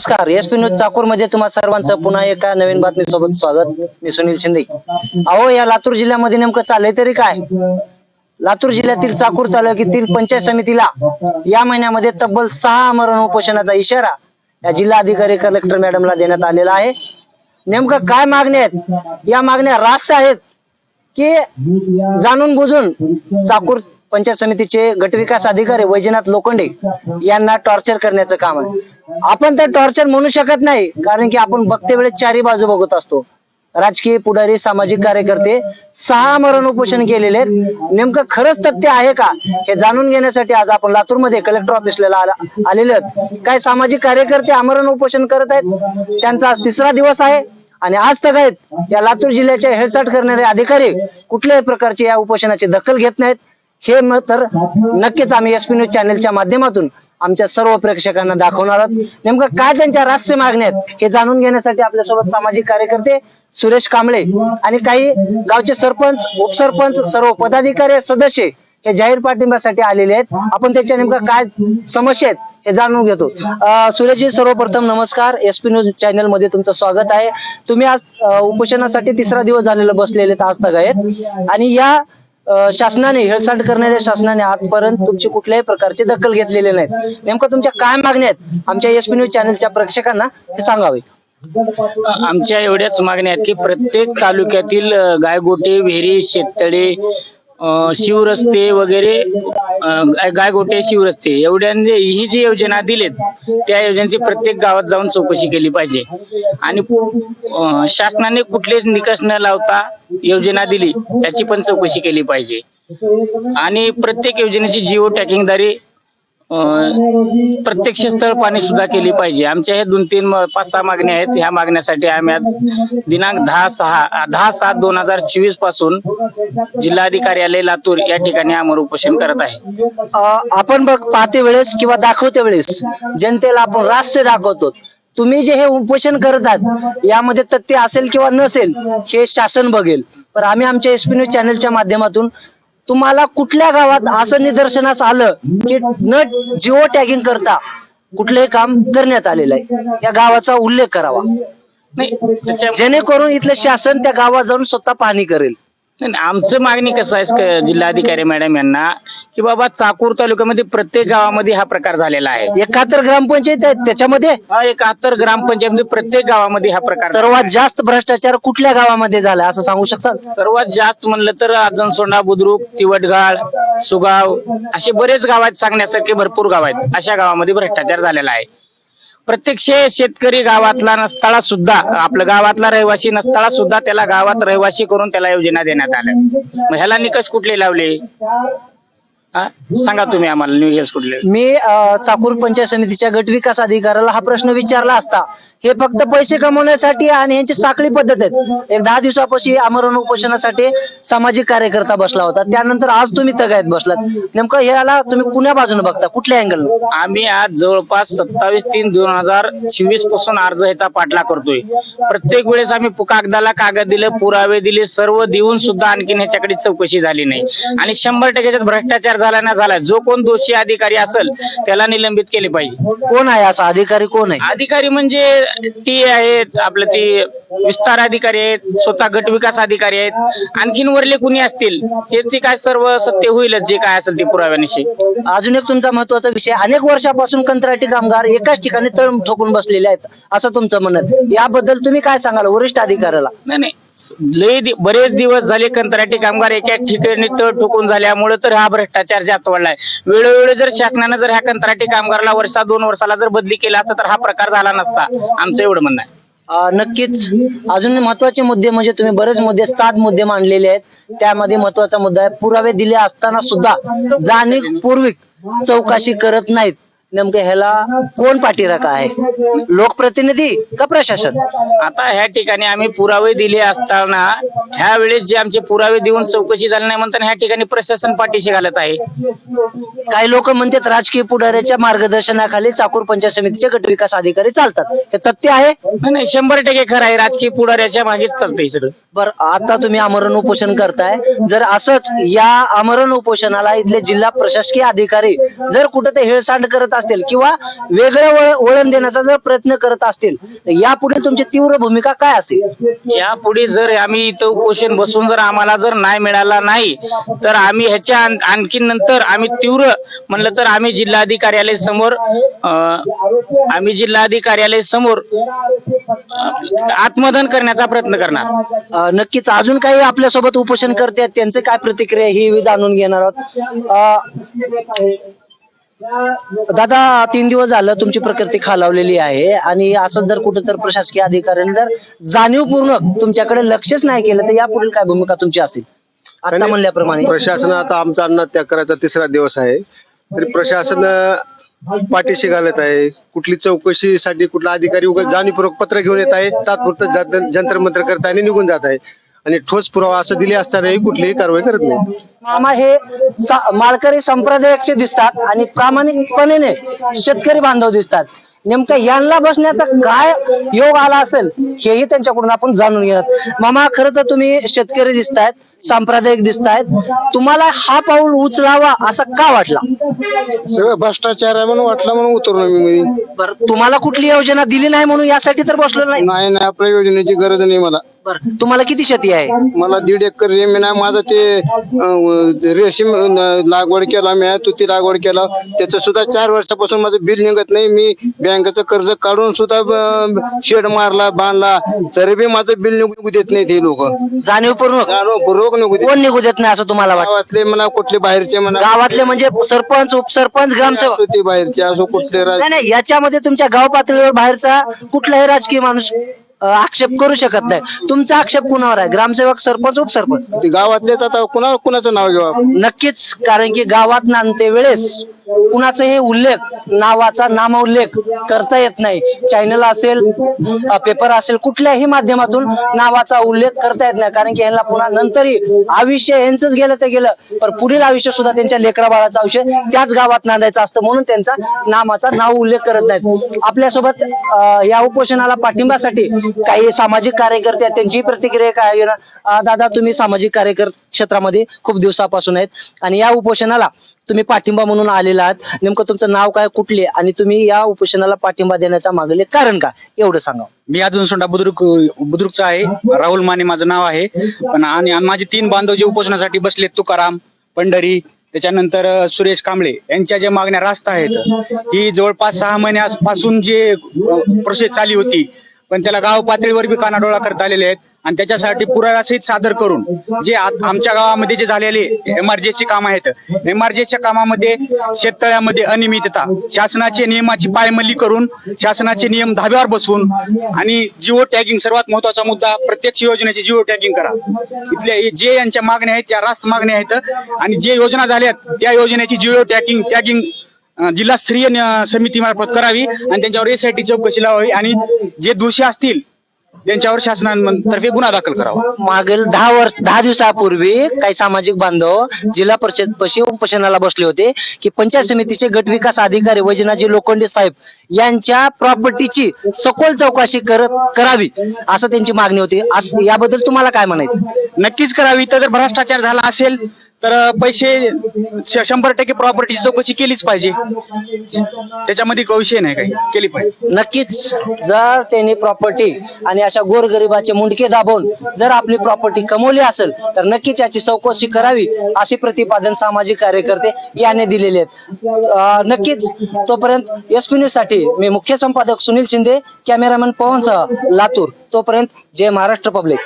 नमस्कार. S P news चाकूरमध्ये तुम्हा सर्वांचं पुन्हा एका नवीन बातमी सोबत स्वागत. मी सुनील शिंदे. अहो या लातूर जिल्ह्यामध्ये नेमकं चाललंय तरी काय? लातूर जिल्ह्यातील चाकूर तालुक्यातील पंचायत समितीला या महिन्यामध्ये तब्बल सहा आमरण उपोषणाचा इशारा या जिल्हा अधिकारी कलेक्टर मॅडमला देण्यात आलेला आहे. नेमकं काय मागण्या आहेत? या मागण्या रास्त आहेत की जाणून बुजून चाकूर पंचायत समितीचे गटविकास अधिकारी वैजनाथ लोखंडे यांना टॉर्चर करण्याचं काम आहे. आपण तर टॉर्चर म्हणू शकत नाही कारण की आपण बघते वेळेस चारी बाजू बघत असतो. राजकीय पुढारी सामाजिक कार्यकर्ते सहा मरण उपोषण केलेले आहेत. नेमकं खरंच तथ्य आहे का? हे जाणून घेण्यासाठी आज आपण लातूरमध्ये कलेक्टर ऑफिसला आला- आलेले आहेत. काय सामाजिक कार्यकर्ते आमरण उपोषण करत आहेत? त्यांचा आज तिसरा दिवस आहे. आणि आज तक आहेत या लातूर जिल्ह्याच्या हेळसाट करणारे अधिकारी कुठल्याही प्रकारची या उपोषणाची दखल घेत नाहीत. हे तर नक्कीच आम्ही एस पी न्यूज चॅनलच्या माध्यमातून आमच्या सर्व प्रेक्षकांना दाखवणार आहोत. नेमकं काय त्यांच्या राष्ट्रीय मागण्या आहेत हे जाणून घेण्यासाठी आपल्यासोबत सामाजिक कार्यकर्ते सुरेश कांबळे आणि काही गावचे सरपंच उपसरपंच सर्व पदाधिकारी सदस्य हे जाहीर पाठिंब्यासाठी आलेले आहेत. आपण त्याच्या नेमकं काय समस्या आहेत हे जाणून घेतो. सुरेशजी सर्वप्रथम नमस्कार. एस पी न्यूज चॅनलमध्ये तुमचं स्वागत आहे. तुम्ही आज उपोषणासाठी तिसरा दिवस झालेला बसलेले आज तक आहेत आणि या शासनाने हेळसांड करणाऱ्या शासनाने आजपर्यंत तुमची कुठल्याही प्रकारची दखल घेतलेली नाही. नेमकं तुमच्या काय मागण्या आहेत? आमच्या एस पी न्यूज चॅनलच्या प्रेक्षकांना ते सांगावे. आमच्या एवढ्याच मागण्या आहेत की प्रत्येक तालुक्यातील गायगोटे विहिरी शेततळे शिवरस्ते वगैरे गाय- गायगोटे शिवरस्ते एवढ्यांनी ही जी योजना दिलीत त्या योजनेची प्रत्येक गावात जाऊन चौकशी केली पाहिजे. आणि शासनाने कुठलेच निकष न लावता योजना दिली त्याची पण चौकशी केली पाहिजे. आणि प्रत्येक योजनेची जिओ टॅकिंगद्वारे प्रत्यक्ष स्थळ पाणी सुद्धा केली पाहिजे. आमच्या हे दोन तीन पाच सहा मागण्या आहेत. ह्या मागण्यासाठी आम्ही आज दिनांक दहा सहा दहा सात दोन हजार चोवीसपासून जिल्हाधिकार्यालय लातूर या ठिकाणी आमर उपोषण करत आहे. आपण बघ पाहते वेळेस किंवा दाखवते वेळेस जनतेला आपण रास्य दाखवतो. तुम्ही जे हे उपोषण करत आहात यामध्ये तथ्य असेल किंवा नसेल हे शासन बघेल. पण आम्ही आमच्या एसपी न्यूज चॅनलच्या माध्यमातून तुम्हाला कुठल्या गावात असं निदर्शनास आलं की न जिओ टॅगिंग करता कुठलंही काम करण्यात आलेलं आहे. या गावाचा उल्लेख करावा. जेणेकरून इथलं शासन त्या गावात जाऊन स्वतः पाहणी करेल. नाही, आमचं मागणी कसं आहे जिल्हाधिकारी मॅडम यांना की बाबा चाकूर तालुक्यामध्ये प्रत्येक गावामध्ये हा प्रकार झालेला आहे. एकाहत्तर ग्रामपंचायत आहेत त्याच्यामध्ये? हा एकाहत्तर ग्रामपंचायतमध्ये प्रत्येक गावामध्ये हा प्रकार सर्वात जास्त भ्रष्टाचार कुठल्या गावामध्ये झाला असं सांगू शकतात सर्वात जास्त म्हणलं तर अजनसोंडा बुद्रुक तिवटगाळ सुगाव असे बरेच गाव आहेत सांगण्यासारखे भरपूर गाव आहेत. अशा गावामध्ये भ्रष्टाचार झालेला आहे. प्रत्यक्ष शेतकरी गावातला नसताळा सुद्धा आपलं गावातला रहिवासी नसताळा सुद्धा त्याला गावात रहिवासी करून त्याला योजना देण्यात आल्या. मग ह्याला निकष कुठले लावले? हा? सांगा तुम्ही आम्हाला निकष कुठले. मी अं, चाकूर पंचायत समितीच्या गट विकास अधिकाऱ्याला हा प्रश्न विचारला असता हे फक्त पैसे कमवण्यासाठी आणि यांची साखळी पद्धत आहे एक दहा दिवसापासून आमरण उपोषणासाठी सामाजिक कार्यकर्ता बसला होता. त्यानंतर आज तुम्ही तगायत बसलात. नेमकं ह्याला तुम्ही कुण्या बाजूने बघता? कुठल्या अँगल आम्ही आज जवळपास सत्तावीस तीन दोन हजार चोवीसपासून अर्ज ह्याचा पाठला करतोय. प्रत्येक वेळेस आम्ही पु- कागदाला कागद दिले पुरावे दिले सर्व देऊन सुद्धा आणखीन ह्याच्याकडे चौकशी झाली नाही. आणि शंभर टक्के त्याच्यात भ्रष्टाचार झाला ना झाला. जो कोण दोषी अधिकारी असेल त्याला निलंबित केले पाहिजे. कोण आहे असा? अधिकारी कोण आहे? अधिकारी म्हणजे ती आहेत आपलं ती विस्तार अधिकारी आहेत स्वतः गट विकास अधिकारी आहेत. आणखीन वरले कुणी असतील त्याचे काय सर्व सत्य होईलच जे काय असेल ते पुराव्यानिशी. अजून एक तुमचा महत्त्वाचा विषय अनेक वर्षापासून कंत्राटी कामगार एकाच ठिकाणी तळ ठोकून बसलेले आहेत असं तुमचं म्हणणं आहे. याबद्दल तुम्ही काय सांगाल वरिष्ठ अधिकाऱ्याला? नाही नाही. लय दि- बरेच दिवस झाले कंत्राटी कामगार एका ठिकाणी तळ ठोकून झाल्यामुळे तर हा भ्रष्टाचार जास्त वाढलाय वेळोवेळी जर शासनानं जर ह्या कंत्राटी कामगाराला वर्षा दोन वर्षाला जर बदली केला असता तर हा प्रकार झाला नसता. आमचं एवढं म्हणणं आहे. अं, नक्कीच. अजून महत्त्वाचे मुद्दे म्हणजे तुम्ही बरेच मुद्दे सात मुद्दे मांडलेले आहेत. त्यामध्ये महत्त्वाचा मुद्दा आहे पुरावे दिले असताना सुद्धा जाणीवपूर्वक चौकशी करत नाहीत. नेमकं ह्याला कोण पाठीराखा आहे? लोकप्रतिनिधी का प्रशासन? आता ह्या ठिकाणी आम्ही पुरावे दिले असताना ह्या वेळेस जे आमचे पुरावे देऊन चौकशी झाली नाही म्हणताना ह्या ठिकाणी प्रशासन पाठीशी घालत आहे. काही लोक म्हणतात राजकीय पुढाऱ्याच्या मार्गदर्शनाखाली चाकूर पंचायत समितीचे गट विकास अधिकारी चालतात. हे तथ्य आहे? नाही नाही शंभर टक्के खरं आहे. राजकीय पुढाऱ्याच्या मागेच चालतंय सगळं. बर आता तुम्ही आमरण उपोषण करताय. जर असंच या आमरण उपोषणाला इथले जिल्हा प्रशासकीय अधिकारी जर कुठं ते हेळसांड करत असतील किंवा वेगळं वळ- वळण देण्याचा जर प्रयत्न करत असतील तर यापुढे तुमची तीव्र भूमिका काय असेल? यापुढे जर आम्ही इथं उपोषण बसून जर आम्हाला जर नाही मिळाला नाही तर आम्ही ह्याच्या आण- आणखी नंतर आम्ही तीव्र म्हणलं तर आम्ही जिल्हाधिकार्यालय समोर आम्ही जिल्हाधिकार्यालय समोर आत्मदहन करण्याचा प्रयत्न करणार. नक्कीच. अजून काही आपल्यासोबत उपोषण करते त्यांचे काय प्रतिक्रिया ही जाणून घेणार आहोत. दादा तीन दिवस झालं तुमची प्रकृती खालावलेली आहे आणि असं जर कुठं तर प्रशासकीय अधिकाऱ्याने जर जाणीवपूर्वक तुमच्याकडे लक्षच नाही केलं तर यापुढील काय भूमिका तुमची असेल? आता म्हणल्याप्रमाणे. प्रशासन आता आमचा अन्नत्याग करायचा तिसरा दिवस आहे. तरी प्रशासन पाठीशी घालत आहे. कुठली चौकशीसाठी कुठला अधिकारी उगाच जाणीवपूर्वक पत्र घेऊन येत आहे तात्पुरतं जंतर मंत्र करत आहे आणि निघून जात आहे. आणि ठोस पुरावा असं दिले असतानाही कुठलीही कारवाई करत नाही. मामा हे सा- मालकरी संप्रदायाचे दिसतात आणि प्रामाणिकपणे शेतकरी बांधव दिसतात. नेमकं यांना बसण्याचा काय योग आला असेल हेही त्यांच्याकडून आपण जाणून घेणार मामा खरं तर तुम्ही शेतकरी दिसतायत सांप्रदायिक दिसतायत. तुम्हाला हा पाऊल उचलावा असा का वाटला? सगळं भ्रष्टाचार आहे म्हणून वाटलं म्हणून उतरलो मी मध्ये बरं तुम्हाला कुठली योजना दिली नाही म्हणून यासाठी तर बसलो नाही? नाही नाही आपल्या योजनेची गरज नाही मला. बरं. तुम्हाला किती शेती आहे? मला दीड एकर जमीन आहे. माझं ते अं, रेशीम अं, लागवड केला मी तुती लागवड केला. त्याचं सुद्धा चार वर्षापासून माझं बिल निघत नाही. मी बँकेचं कर्ज काढून सुद्धा अं, शेड मारला बांधला. तरी बी माझं बिल निघू देत नाहीत हे लोक. जाणीवपूर्वक रोग निघू देत कोण निघू देत नाही असं तुम्हाला वाटतं? गावातले म्हणा कुठले बाहेरचे म्हणा. गावातले म्हणजे सरपंच उपसरपंच ग्रामसेवक? बाहेरचे असो कुठले राज- नाही नाही याच्यामध्ये तुमच्या गाव पातळीवर बाहेरचा कुठलाही राजकीय माणूस आक्षेप करू शकत नाही. तुमचा आक्षेप कुणावर आहे? ग्रामसेवक सरपंच उपसरपंच? ते गावातलेच आता कुणा कुणाचं नाव घेऊ आपण? नक्कीच कारण की गावात नांदते वेळेस. कुणाचा हे उल्लेख नावाचा नामोल्लेख करता येत नाही. चॅनल असेल अ, पेपर असेल कुठल्याही माध्यमातून नावाचा उल्लेख करता येत नाही. कारण की यांना पुन्हा नंतरही आयुष्य यांचंच गेलं तर गेलं. पण पुढील आयुष्य सुद्धा त्यांच्या लेकरा बाळाचं आयुष्य त्याच गावात नांदायचं असतं म्हणून त्यांचा नामाचा नाव उल्लेख करत नाहीत. आपल्यासोबत अ, या उपोषणाला पाठिंब्यासाठी काही सामाजिक कार्यकर्ते आहेत त्यांची प्रतिक्रिया काय दादा तुम्ही सामाजिक कार्यकर क्षेत्रामध्ये खूप दिवसापासून आहेत आणि या उपोषणाला तुम्ही पाठिंबा म्हणून आलेला आहात. नेमकं तुमचं नाव काय कुठले आणि तुम्ही या उपोषणाला पाठिंबा देण्याचा मागले कारण का एवढं सांगा. मी अजून सोंडा बुद्रुक बुद्रुकचा आहे. राहुल माने माझं नाव आहे. पण आणि माझे तीन बांधव जे उपोषणासाठी बसले तुकाराम पंढरी त्याच्यानंतर सुरेश कांबळे यांच्या ज्या मागण्या रास्त आहेत ही जवळपास सहा महिन्यापासून जे प्रोसेस चालली होती पण त्याला गाव पातळीवर बी कानाडोळा करता आलेले आहेत. आणि त्याच्यासाठी पुराव्यासहित सादर करून जे आमच्या गावामध्ये जे झालेले एमआरजेची काम आहेत एमआरजेच्या कामामध्ये शेततळ्यामध्ये अनियमितता शासनाचे नियमाची पायमल्ली करून शासनाचे नियम धाब्यावर बसवून आणि जिओ टॅगिंग सर्वात महत्त्वाचा मुद्दा प्रत्यक्ष योजनेची जिओ टॅगिंग करा. इथल्या जे यांच्या मागण्या आहेत त्या रास्त मागण्या आहेत आणि जे योजना झाल्यात त्या योजनेची जिओ टॅगिंग टॅगिंग जिल्हास्तरीय समितीमार्फत करावी आणि त्यांच्यावर एसआयटी चौकशी लावावी आणि जे दोषी असतील त्यांच्यावर शासनातर्फे गुन्हा दाखल करावा. मागील दहा वर्ष दहा दिवसापूर्वी काही सामाजिक बांधव जिल्हा परिषद पशी उपोषणाला बसले होते की पंचायत समितीचे गट विकास अधिकारी वैजनाजी लोखंडे साहेब यांच्या प्रॉपर्टीची सखोल चौकशी कर करावी असं त्यांची मागणी होती. आज याबद्दल तुम्हाला काय म्हणायचं? नक्कीच करावी. तर जर भ्रष्टाचार झाला असेल तर पैसे शंभर टक्के प्रॉपर्टीची चौकशी केलीच पाहिजे. त्याच्यामध्ये काही नाही काही. केली पाहिजे. नक्कीच जर त्यांनी प्रॉपर्टी आणि अशा गोरगरिबाचे मुंडके दाबून जर आपली प्रॉपर्टी कमवली असेल तर नक्कीच याची चौकशी करावी असे प्रतिपादन सामाजिक कार्यकर्ते याने दिलेले आहेत. नक्कीच तोपर्यंत एससाठी मी मुख्य संपादक सुनील शिंदे कॅमेरामॅन पवन सह लातूर. तोपर्यंत जय महाराष्ट्र पब्लिक